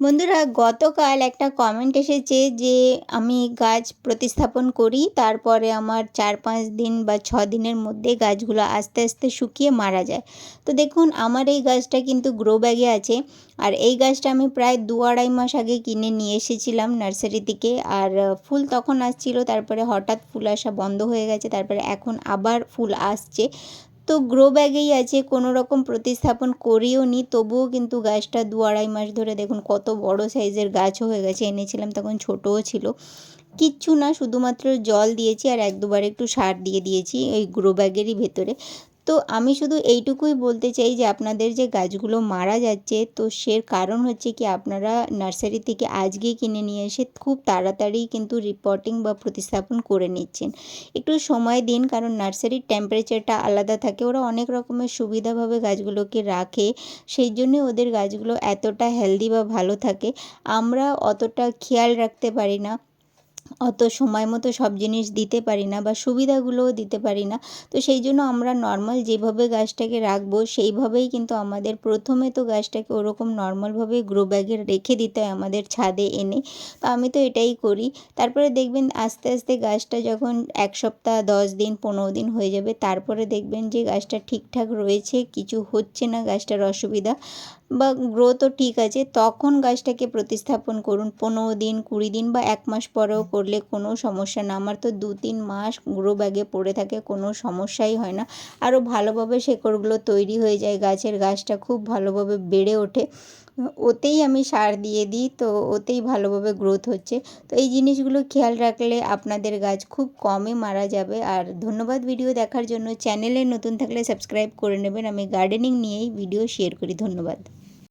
বন্ধুরা, গতকাল একটা কমেন্ট এসেছে যে আমি গাছ প্রতিস্থাপন করি, তারপরে আমার চার পাঁচ দিন বা ছ দিনের মধ্যে গাছগুলো আস্তে আস্তে শুকিয়ে মারা যায়। তো দেখুন, আমার এই গাছটা কিন্তু গ্রো ব্যাগে আছে, আর এই গাছটা আমি প্রায় দু আড়াই মাস আগে কিনে নিয়ে এসেছিলাম নার্সারি থেকে, আর ফুল তখন আসছিল, তারপরে হঠাৎ ফুল আসা বন্ধ হয়ে গেছে, তারপরে এখন আবার ফুল আসছে। তো গ্রো ব্যাগেই আছে কোনো রকম প্রতিস্থাপন করিও নি, তবুও কিন্তু গাছটা দু আড়াই মাস ধরে দেখুন কত বড় সাইজের গাছও হয়ে গেছে, এনেছিলাম তখন ছোটও ছিল। কিচ্ছু না, শুধুমাত্র জল দিয়েছি আর এক দুবার একটু সার দিয়ে দিয়েছি ওই গ্রো ব্যাগেরই ভেতরে। তো আমি শুধু এইটুকুই বলতে চাই যে আপনাদের যে গাছগুলো মারা যাচ্ছে, তো সে কারণ হচ্ছে কি আপনারা নার্সারি থেকে আজকে কিনে নিয়ে এসে খুব তাড়াতাড়ি কিন্তু রিপোর্টিং বা প্রতিস্থাপন করে নিচ্ছেন। একটু সময় দিন, কারণ নার্সারির টেম্পারেচারটা আলাদা থাকে, ওরা অনেক রকমের সুবিধাভাবে গাছগুলোকে রাখে, সেই জন্য ওদের গাছগুলো এতটা হেলদি বা ভালো থাকে। আমরা অতটা খেয়াল রাখতে পারি না। অত সময় মতো সব জিনিস দিতে পারি না বা সুবিধাগুলোও দিতে পারি না। তো সেই জন্য আমরা নর্মাল যেভাবে গাছটাকে রাখব, সেইভাবেই কিন্তু আমাদের প্রথমে তো গাছটাকে ওরকম নর্মালভাবে গ্রো ব্যাগে রেখে দিতে হয় আমাদের ছাদে এনে। তো আমি তো এটাই করি। তারপরে দেখবেন আস্তে আস্তে গাছটা যখন এক সপ্তাহ, দশ দিন, পনেরো দিন হয়ে যাবে, তারপরে দেখবেন যে গাছটা ঠিকঠাক রয়েছে, কিছু হচ্ছে না গাছটার অসুবিধা। বা গ্রোথও ঠিক আছে, তখন গাছটাকে প্রতিস্থাপন করুন। পনেরো দিন, কুড়ি দিন বা এক মাস পরেও করলে কোনো সমস্যা না। আমার তো দু তিন মাস গ্রো ব্যাগে পড়ে থাকে, কোনো সমস্যাই হয় না। আরও ভালোভাবে শেকড়গুলো তৈরি হয়ে যায়, গাছের গাছটা খুব ভালোভাবে বেড়ে ওঠে। ওতেই আমি সার দিয়ে দিই, তো ওতেই ভালোভাবে গ্রোথ হচ্ছে। তো এই জিনিসগুলো খেয়াল রাখলে আপনাদের গাছ খুব কমই মারা যাবে। আর ধন্যবাদ ভিডিও দেখার জন্য। চ্যানেলে নতুন থাকলে সাবস্ক্রাইব করে নেবেন। আমি গার্ডেনিং নিয়েই ভিডিও শেয়ার করি। ধন্যবাদ।